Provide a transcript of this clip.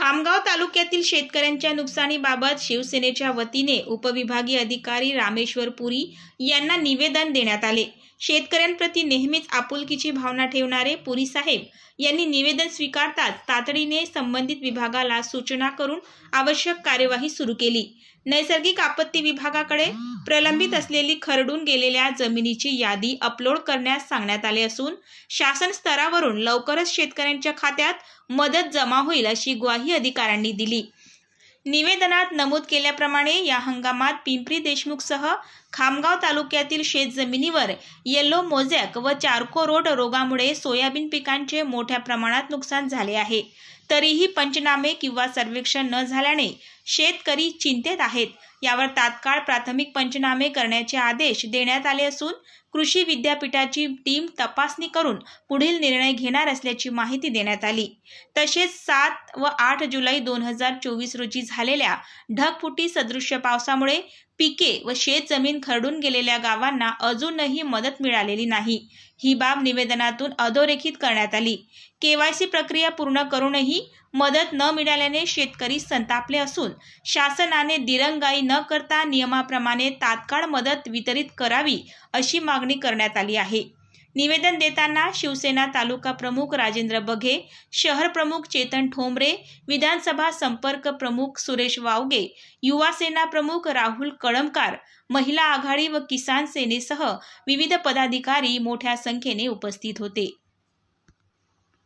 खामगाव तालुक्यातील शेतकऱ्यांच्या नुकसानीबाबत शिवसेनेच्या वतीने उपविभागीय अधिकारी रामेश्वर पुरी यांना निवेदन देण्यात आले. शेतकऱ्यांप्रती नेहमीच आपुलकीची भावना ठेवणारे पुरी साहेब यांनी निवेदन स्वीकारताच तातडीने संबंधित विभागाला सूचना करून आवश्यक कार्यवाही सुरू केली. नैसर्गिक आपत्ती विभागाकडे प्रलंबित असलेली खरडून गेलेल्या जमिनीची यादी अपलोड करण्यास सांगण्यात आले असून शासन स्तरावरून लवकरच शेतकऱ्यांच्या खात्यात मदत जमा होईल अशी ग्वाही अधिकाऱ्यांनी दिली. निवेदनात नमूद केल्याप्रमाणे या हंगामात पिंपरी देशमुखसह खामगाव तालुक्यातील शेतजमिनीवर येल्लो मोझॅक व चारको रोड रोगामुळे सोयाबीन पिकांचे मोठ्या प्रमाणात नुकसान झाले आहे. तरीही पंचनामे किंवा सर्वेक्षण न झाल्याने शेतकरी चिंतेत आहेत. यावर तात्काळ प्राथमिक पंचनामे करण्याचे आदेश देण्यात आले असून कृषी विद्यापीठाची टीम तपासणी करून पुढील निर्णय घेणार असल्याची माहिती देण्यात आली. तसेच सात व आठ जुलै दोन हजार चोवीस रोजी झालेल्या ढगफुटी सदृश्य पावसामुळे पिके व शेतजमीन खरडून गेलेल्या गावांना अजूनही मदत मिळालेली नाही. ही बाब निवेदनातून अधोरेखित करण्यात आली. केवायसी प्रक्रिया पूर्ण करूनही मदत न मिळाल्याने शेतकरी संतापले असून शासनाने दिरंगाई न करता नियमाप्रमाणे तात्काळ मदत वितरित करावी अशी मागणी करण्यात आली आहे. निवेदन देताना शिवसेना तालुका प्रमुख राजेंद्र बघे शहर प्रमुख चेतन ठोंबरे विधानसभा संपर्क प्रमुख सुरेश वावगे युवा सेना प्रमुख राहुल कळमकार महिला आघाडी व किसान सेनेसह विविध पदाधिकारी मोठ्या संख्येने उपस्थित होते.